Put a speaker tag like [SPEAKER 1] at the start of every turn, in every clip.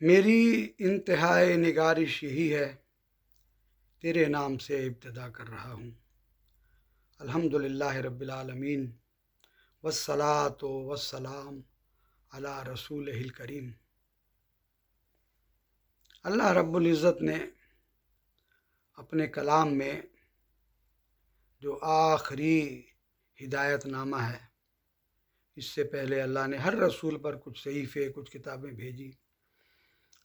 [SPEAKER 1] मेरी इंतहाई निगारिश यही है, तेरे नाम से इब्तदा कर रहा हूँ। अल्हम्दुलिल्लाह रब्बिल आलमीन, वस्सलातो वस्सलाम अला रसूल करीम। अल्लाह रब्बुल इज़्ज़त ने अपने कलाम में जो आखिरी हिदायतनामा है, इससे पहले अल्लाह ने हर रसूल पर कुछ सहीफ़े, कुछ किताबें भेजी।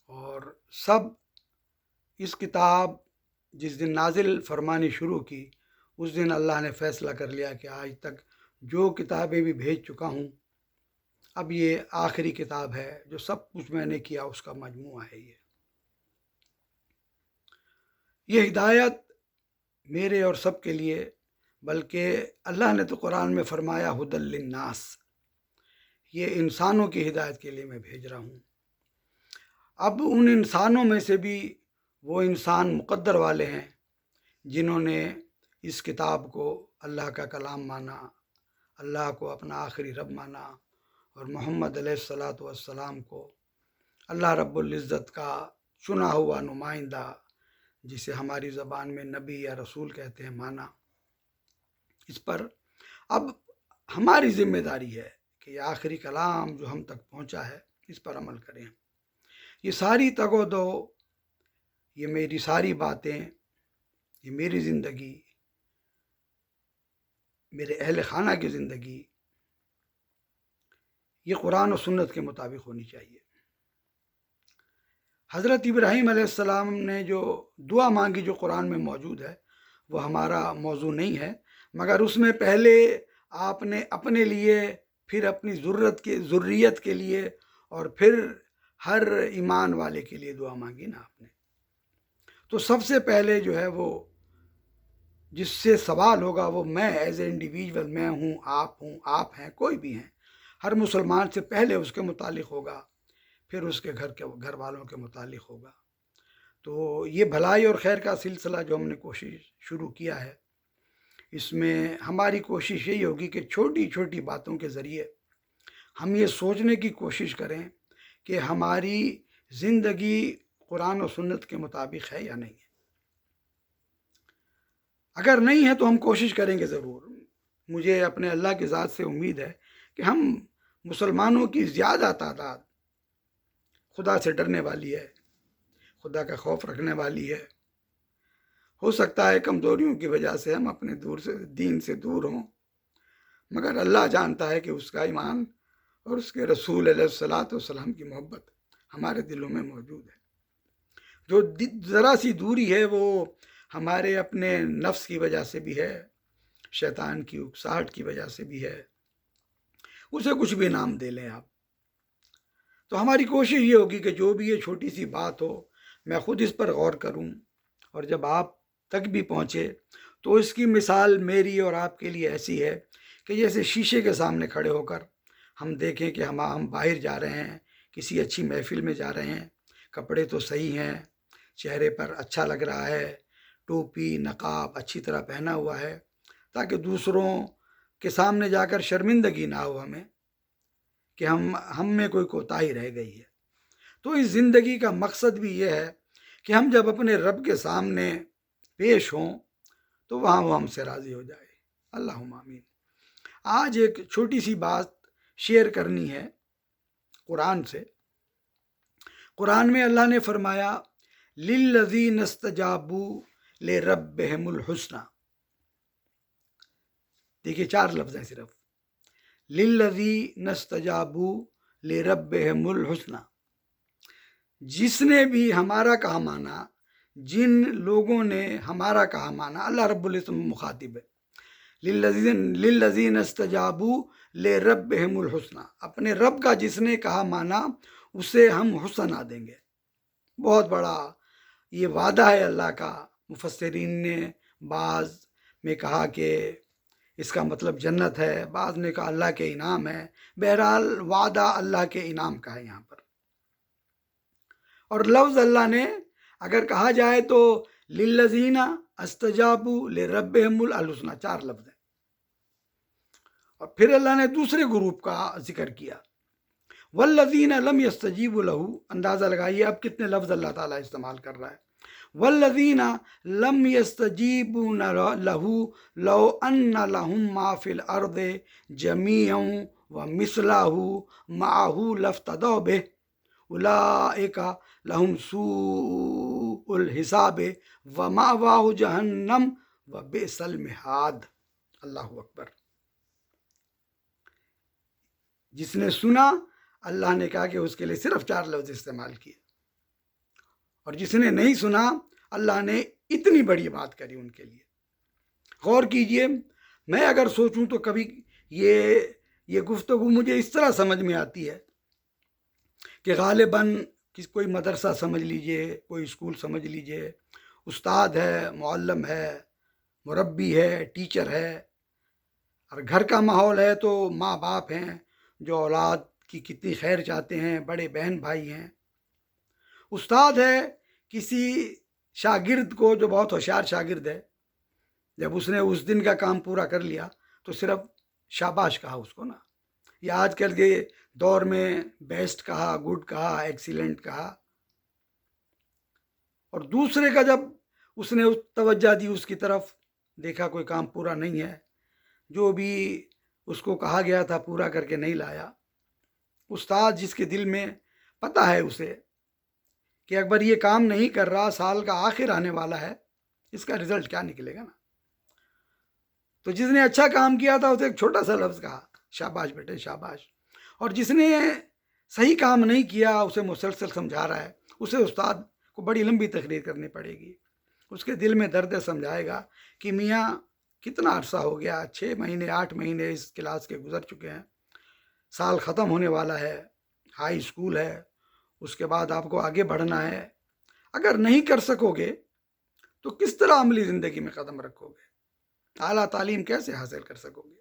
[SPEAKER 1] और सब इस किताब, जिस दिन नाजिल फरमानी शुरू की, उस दिन अल्लाह ने फ़ैसला कर लिया कि आज तक जो किताबें भी भेज चुका हूँ, अब ये आखिरी किताब है, जो सब कुछ मैंने किया, उसका मजमू है ये। ये हिदायत मेरे और सब के लिए, बल्कि अल्लाह ने तो कुरान में फरमाया हुदल्लिन्नास ये इंसानों की हिदायत के लिए मैं भेज रहा हूँ। अब उन इंसानों में से भी वो इंसान मुकद्दर वाले हैं, जिन्होंने इस किताब को अल्लाह का कलाम माना, अल्लाह को अपना आखिरी रब माना और मोहम्मद सलाम को अल्लाह इज़्ज़त का चुना हुआ नुमाइंदा, जिसे हमारी ज़बान में नबी या रसूल कहते हैं, माना। इस पर अब हमारी ज़िम्मेदारी है कि आखिरी कलाम जो हम तक पहुँचा है, इस पर अमल करें। ये सारी तगो दो, ये मेरी सारी बातें, ये मेरी ज़िंदगी, मेरे अहल खाना की ज़िंदगी, ये कुरान और सुन्नत के मुताबिक होनी चाहिए। हज़रत इब्राहीम ने जो दुआ मांगी जो कुरान में मौजूद है, वो हमारा मौजू नहीं है, मगर उसमें पहले आपने अपने लिए, फिर अपनी ज़रूरत के, ज़ुर्रियत के लिए, और फिर हर ईमान वाले के लिए दुआ मांगी ना आपने। तो सबसे पहले जो है वो जिससे सवाल होगा वो मैं एज ए इंडिविजुअल मैं हूँ, आप हूँ, आप हैं, कोई भी हैं, हर मुसलमान से पहले उसके मुतालिक होगा, फिर उसके घर के, घर वालों के मुतालिक होगा। तो ये भलाई और खैर का सिलसिला जो हमने कोशिश शुरू किया है, इसमें हमारी कोशिश यही होगी कि छोटी छोटी बातों के ज़रिए हम ये सोचने की कोशिश करें कि हमारी ज़िंदगी कुरान और सुन्नत के मुताबिक है या नहीं है। अगर नहीं है तो हम कोशिश करेंगे ज़रूर। मुझे अपने अल्लाह की ज़ात से उम्मीद है कि हम मुसलमानों की ज़्यादा तादाद खुदा से डरने वाली है, खुदा का खौफ रखने वाली है। हो सकता है कमज़ोरियों की वजह से हम अपने दूर से, दीन से दूर हों, मगर अल्लाह जानता है कि उसका ईमान और उसके रसूल सलाम की मोहब्बत हमारे दिलों में मौजूद है। जो ज़रा सी दूरी है वो हमारे अपने नफ्स की वजह से भी है, शैतान की उकसाहट की वजह से भी है। उसे कुछ भी नाम दे लें आप। तो हमारी कोशिश ये होगी कि जो भी ये छोटी सी बात हो, मैं खुद इस पर गौर करूँ और जब आप तक भी पहुँचे तो इसकी मिसाल मेरी और आपके लिए ऐसी है कि जैसे शीशे के सामने खड़े होकर हम देखें कि हम हम बाहर जा रहे हैं, किसी अच्छी महफिल में जा रहे हैं, कपड़े तो सही हैं, चेहरे पर अच्छा लग रहा है, टोपी, नकाब अच्छी तरह पहना हुआ है, ताकि दूसरों के सामने जाकर शर्मिंदगी ना हो हमें, कि हम हम में कोई कोताही रह गई है। तो इस ज़िंदगी का मकसद भी ये है कि हम जब अपने रब के सामने पेश हों तो वहाँ वो हमसे राज़ी हो जाए। अल्लाह आमीन। आज एक छोटी सी बात शेयर करनी है कुरान से। कुरान में अल्लाह ने फरमाया लिल्लजी नस्तजाबू ले रब हुस्ना। देखिए, चार लफ्ज़ हैं सिर्फ़। लिल्लजी नस्तजाबू ले रब हुस्ना। जिसने भी हमारा कहा माना, जिन लोगों ने हमारा कहा माना, अल्लाह रब्बुल मुखातिब है। लिल्लजीन अस्तजाबू ले रब हुस्ना। अपने रब का जिसने कहा माना, उसे हम हुसना देंगे। बहुत बड़ा ये वादा है अल्लाह का। मुफसरीन ने बाज़ में कहा कि इसका मतलब जन्नत है। बाज़ ने कहा अल्लाह के इनाम है। बहरहाल वादा अल्लाह के इनाम का है यहाँ पर। और लफ्ज़ अल्लाह ने अगर कहा जाए तो लिल्लजीना अस्तजाबू ले रब अलहुसना चार लफ्ज़ हैं। और फिर अल्लाह ने दूसरे ग्रुप का ज़िक्र किया। वल्लजीन लम यस्तजीब लहू, अंदाज़ा लगाइए अब कितने लफ्ज़ अल्लाह ताला इस्तेमाल कर रहा है। वल्लजीन लम यस्तजीब लहू, लो अन्न लहुम माफिल अर्द जमीअं व मिसलाहू माहू लफ्तदौ बे उलाइका लहुम सूउल हिसाब व मावाहु जहन्नम व बेसल मिहाद अल्लाह अकबर। जिसने सुना, अल्लाह ने कहा कि उसके लिए सिर्फ़ चार लफ्ज़ इस्तेमाल किए। और जिसने नहीं सुना, अल्लाह ने इतनी बड़ी बात करी उनके लिए। गौर कीजिए, मैं अगर सोचूं तो कभी ये ये गुफ्तु मुझे इस तरह समझ में आती है कि गालिबा किस, कोई मदरसा समझ लीजिए, कोई स्कूल समझ लीजिए। उस्ताद है, मुअल्लम है मुरबी है, टीचर है। और घर का माहौल है तो माँ बाप हैं, जो औलाद की कितनी खैर चाहते हैं, बड़े बहन भाई हैं। उस्ताद है किसी शागिर्द को जो बहुत होशियार शागिर्द है। जब उसने उस दिन का काम पूरा कर लिया तो सिर्फ़ शाबाश कहा उसको ना। या आजकल के दौर में बेस्ट कहा गुड कहा एक्सीलेंट कहा। और दूसरे का जब उसने उस तवज्जा दी, उसकी तरफ़ देखा कोई काम पूरा नहीं है, जो भी उसको कहा गया था पूरा करके नहीं लाया, उस्ताद जिसके दिल में पता है उसे कि अकबर ये काम नहीं कर रहा, साल का आखिर आने वाला है, इसका रिज़ल्ट क्या निकलेगा ना? तो जिसने अच्छा काम किया था, उसे एक छोटा सा लफ्ज़ कहा शाबाश बेटे, शाबाश। और जिसने सही काम नहीं किया, उसे मुसलसल समझा रहा है। उसे उस्ताद को बड़ी लंबी तकरीर करनी पड़ेगी। उसके दिल में दर्द समझाएगा कि मियाँ, कितना अरसा हो गया। छः महीने, आठ महीने इस क्लास के गुजर चुके हैं। साल ख़त्म होने वाला है, हाई स्कूल है। उसके बाद आपको आगे बढ़ना है। अगर नहीं कर सकोगे तो किस तरह अमली ज़िंदगी में कदम रखोगे? अला तालीम कैसे हासिल कर सकोगे?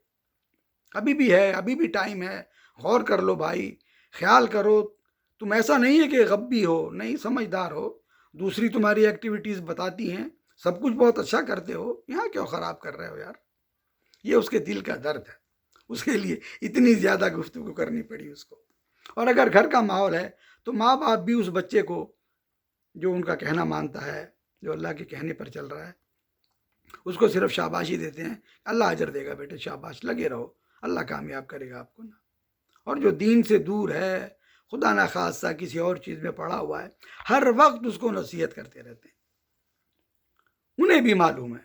[SPEAKER 1] अभी भी है, अभी भी टाइम है। गौर कर लो भाई, ख्याल करो। तुम ऐसा नहीं है कि गब्बी हो, नहीं, समझदार हो। दूसरी तुम्हारी एक्टिविटीज़ बताती हैं। सब कुछ बहुत अच्छा करते हो। यहाँ क्यों ख़राब कर रहे हो यार? ये उसके दिल का दर्द है। उसके लिए इतनी ज़्यादा गुफ्तु करनी पड़ी उसको। और अगर घर का माहौल है तो माँ बाप भी उस बच्चे को जो उनका कहना मानता है, जो अल्लाह के कहने पर चल रहा है, उसको सिर्फ़ शाबाशी देते हैं। अल्लाह अजर देगा बेटे, शाबाश। लगे रहो। अल्लाह कामयाब करेगा आपको ना। और जो दीन से दूर है, खुदा ना खासा किसी और चीज़ में पड़ा हुआ है, हर वक्त उसको नसीहत करते रहते हैं। उन्हें भी मालूम है,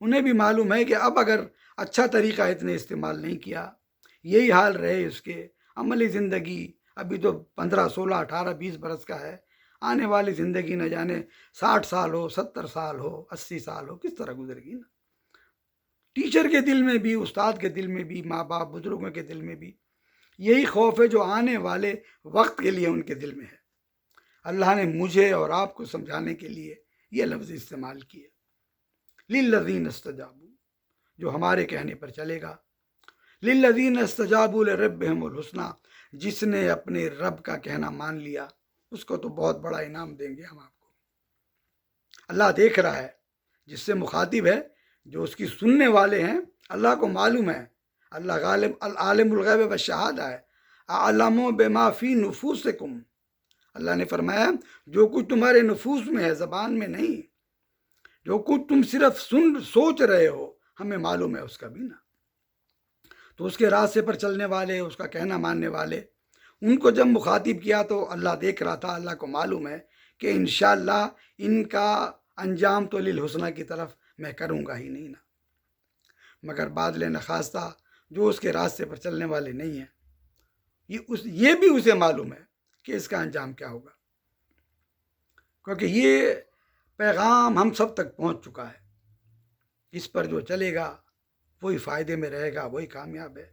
[SPEAKER 1] उन्हें भी मालूम है कि अब अगर अच्छा तरीका इतने इस्तेमाल नहीं किया, यही हाल रहे उसके अमली ज़िंदगी अभी तो पंद्रह, सोलह, अठारह, बीस बरस का है। आने वाली ज़िंदगी न जाने साठ साल हो, सत्तर साल हो, अस्सी साल हो, किस तरह गुजरेगी ना। टीचर के दिल में भी, उस्ताद के दिल में भी माँ बाप बुज़ुर्गों के दिल में भी, यही खौफ है जो आने वाले वक्त के लिए उनके दिल में है। अल्लाह ने मुझे और आपको समझाने के लिए ये लफ्ज़ इस्तेमाल किए लिल्लजीन अस्तजाबू, जो हमारे कहने पर चलेगा। लिल्लजीन अस्तजाबुल रब हसना जिसने अपने रब का कहना मान लिया, उसको तो बहुत बड़ा इनाम देंगे हम आपको। अल्लाह देख रहा है, जिससे मुखातिब है जो उसकी सुनने वाले हैं, अल्लाह को मालूम है। अल्लाह गालिब आलमगैब व शहादा है। आलम बेमाफ़ी नफूस से कुम अल्लाह ने फरमाया, जो कुछ तुम्हारे नफूस में है, ज़बान में नहीं, जो कुछ तुम सिर्फ़ सुन, सोच रहे हो, हमें मालूम है उसका भी ना। तो उसके रास्ते पर चलने वाले, उसका कहना मानने वाले, उनको जब मुखातिब किया तो अल्लाह देख रहा था, अल्लाह को मालूम है कि इन इनका अंजाम तो लिल हुसना की तरफ़ मैं करूँगा ही नहीं ना। मगर बादल नखास्ता जो उसके रास्ते पर चलने वाले नहीं हैं, ये उस, ये भी उसे मालूम है कि इसका अंजाम क्या होगा। क्योंकि ये पैगाम हम सब तक पहुँच चुका है। इस पर जो चलेगा, वही फ़ायदे में रहेगा, वही कामयाब है।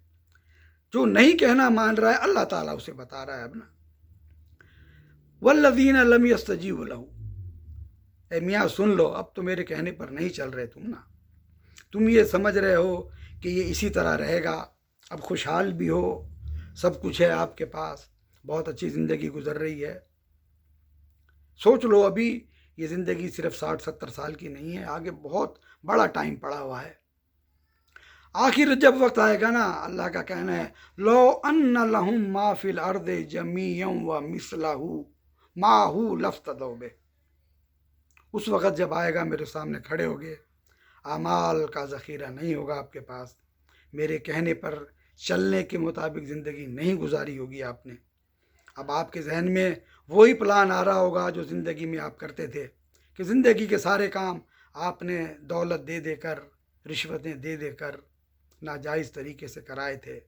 [SPEAKER 1] जो नहीं कहना मान रहा है, अल्लाह ताला उसे बता रहा है अब ना वल्लदीन लम यस्तजीब लहू। मियाँ, सुन लो, अब तो मेरे कहने पर नहीं चल रहे तुम ना। तुम ये समझ रहे हो कि ये इसी तरह रहेगा। अब खुशहाल भी हो, सब कुछ है आपके पास, बहुत अच्छी ज़िंदगी गुजर रही है। सोच लो अभी, ये ज़िंदगी सिर्फ़ साठ, सत्तर साल की नहीं है, आगे बहुत बड़ा टाइम पड़ा हुआ है। आखिर जब वक्त आएगा ना, अल्लाह का कहना है, लो अन्न लहुम माफिल अर्द जमीयम व मिसलाहू माहू लफ्त दोबे। उस वक़्त जब आएगा मेरे सामने खड़े हो गए अमाल का ज़ख़ीरा नहीं होगा आपके पास। मेरे कहने पर चलने के मुताबिक ज़िंदगी नहीं गुजारी होगी आपने। अब आपके जहन में वही प्लान आ रहा होगा जो ज़िंदगी में आप करते थे, कि ज़िंदगी के सारे काम आपने दौलत दे देकर, रिश्वतें दे देकर नाजायज़ तरीके से कराए थे।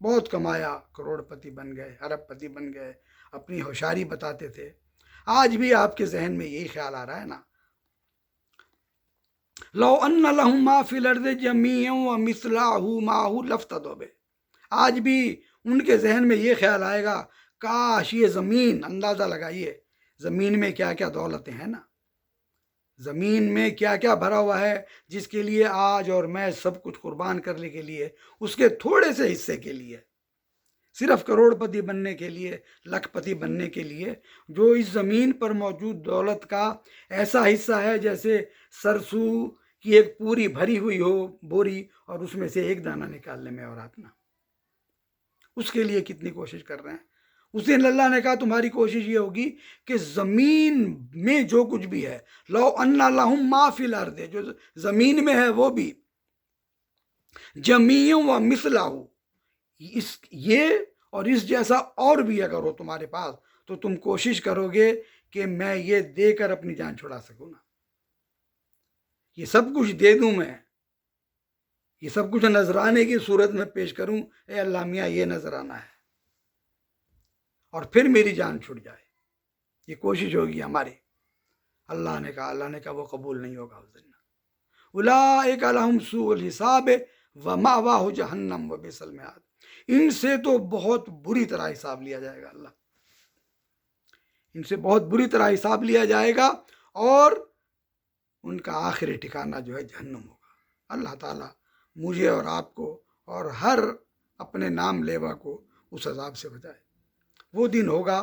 [SPEAKER 1] बहुत कमाया, करोड़पति बन गए अरबपति बन गए, अपनी होशियारी बताते थे। आज भी आपके जहन में यही ख्याल आ रहा है ना? लो अन्न लहू मा फिलर्द जमी मिसलाहू माहू लफ्त दोबे। आज भी उनके जहन में ये ख्याल आएगा, काश ये ज़मीन, अंदाज़ा लगाइए, ज़मीन में क्या क्या दौलतें हैं ना? ज़मीन में क्या क्या भरा हुआ है, जिसके लिए आज और मैं सब कुछ कुर्बान करने के लिए, उसके थोड़े से हिस्से के लिए। सिर्फ़ करोड़पति बनने के लिए, लखपति बनने के लिए, जो इस ज़मीन पर मौजूद दौलत का ऐसा हिस्सा है, जैसे सरसों की एक पूरी भरी हुई हो बोरी और उसमें से एक दाना निकालने में और आतना उसके लिए कितनी कोशिश कर रहे हैं? उस दिन अल्लाह ने कहा, तुम्हारी कोशिश ये होगी कि ज़मीन में जो कुछ भी है, लो अन्ना लाहम माफिल अर्दे जो ज़मीन में है वो भी जमीयों व मिसलाहू इस, ये और इस जैसा और भी अगर हो तुम्हारे पास तो तुम कोशिश करोगे कि मैं ये देकर अपनी जान छुड़ा सकूँ ना। ये सब कुछ दे दूँ मैं। ये सब कुछ नजराने की सूरत में पेश करूँ अल्लाह मियाँ, ये नजराना है। और फिर मेरी जान छुट जाए। ये कोशिश होगी हमारी। अल्लाह ने कहा, अल्लाह ने कहा, वो कबूल नहीं होगा उस दिन। उला एक हिसाब व मावा जहन्नम व बेसल में आद इनसे तो बहुत बुरी तरह हिसाब लिया जाएगा अल्लाह। इनसे बहुत बुरी तरह हिसाब लिया जाएगा और उनका आखिरी ठिकाना जो है जहन्नम होगा। अल्लाह ताला मुझे और आपको और हर अपने नाम लेवा को उस अजाब से बचाए। वो दिन होगा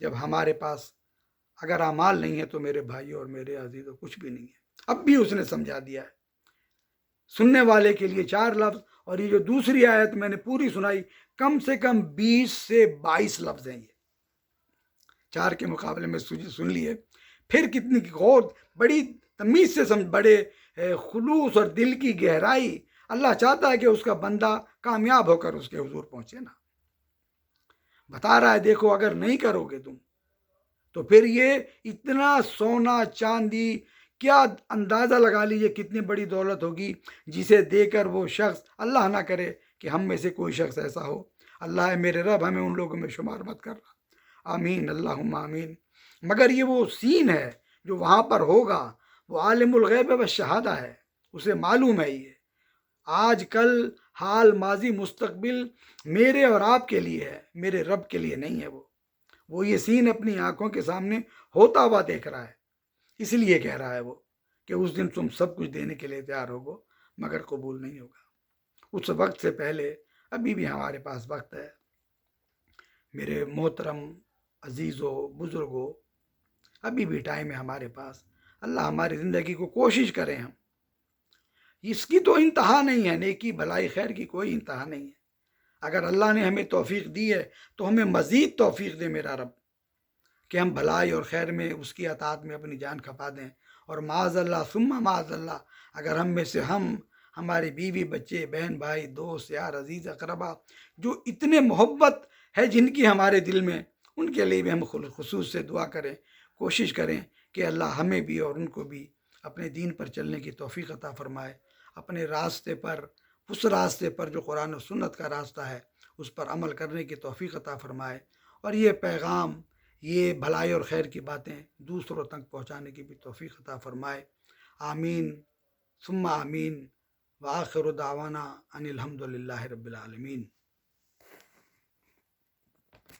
[SPEAKER 1] जब हमारे पास अगर अमाल नहीं है तो मेरे भाई और मेरे अज़ीज़ कुछ भी नहीं है। अब भी उसने समझा दिया है। सुनने वाले के लिए चार लफ्ज़ और ये जो दूसरी आयत मैंने पूरी सुनाई, कम से कम बीस से बाईस लफ्ज हैं ये। चार के मुकाबले में सुन लिए। फिर कितनी गौर, बड़ी तमीज़ से समझ, बड़े खुलूस और दिल की गहराई। अल्लाह चाहता है कि उसका बंदा कामयाब होकर उसके हजूर पहुँचे ना। बता रहा है, देखो, अगर नहीं करोगे तुम तो फिर ये इतना सोना चांदी क्या अंदाज़ा लगा लीजिए कितनी बड़ी दौलत होगी जिसे देकर वो शख्स अल्लाह ना करे कि हम में से कोई शख्स ऐसा हो। अल्लाह मेरे रब, हमें उन लोगों में शुमार मत कर रहा आमीन अल्लाह आमीन। मगर ये वो सीन है जो वहाँ पर होगा, वो आलमगैब व शहादा है, उसे मालूम है ये। आज कल हाल माजी मुस्तकबिल मेरे और आपके लिए है, मेरे रब के लिए नहीं है वो। वो ये सीन अपनी आँखों के सामने होता हुआ देख रहा है। इसलिए कह रहा है वो कि उस दिन तुम सब कुछ देने के लिए तैयार होगो, मगर कबूल नहीं होगा। उस वक्त से पहले अभी भी हमारे पास वक्त है। मेरे मोहतरम, अजीज़ों, बुज़ुर्गों, अभी भी टाइम है हमारे पास। अल्लाह हमारी ज़िंदगी को कोशिश करें हम। इसकी तो इंतहा नहीं है, नेकी, भलाई, खैर की कोई इंतहा नहीं है। अगर अल्लाह ने हमें तोफ़ी दी है तो हमें मज़ीद तोफ़ी दे मेरा रब। कि हम भलाई और खैर में, उसकी अतात में अपनी जान खपा दें। और माज़ल्ला सुम्मा माज़ल्ला अगर हम में से हम, हमारे बीवी, बच्चे, बहन, भाई, दोस्त, यार, अज़ीज़, अकरबा, जो इतने मोहब्बत है जिनकी हमारे दिल में, उनके लिए भी हम खसूस से दुआ करें, कोशिश करें कि अल्लाह हमें भी और उनको भी अपने दीन पर चलने की तोफ़ी अता फ़रमाए। अपने रास्ते पर, उस रास्ते पर जो कुरान और सुन्नत का रास्ता है, उस पर अमल करने की तोफ़ी अता फ़रमाए। और ये पैगाम ये भलाई और खैर की बातें दूसरों तक पहुँचाने की भी तोफ़ी अता फ़रमाए। आमीन। सुम्मा आमीन। वाखिर दावाना अनिलहमदिल्ला रबालमीन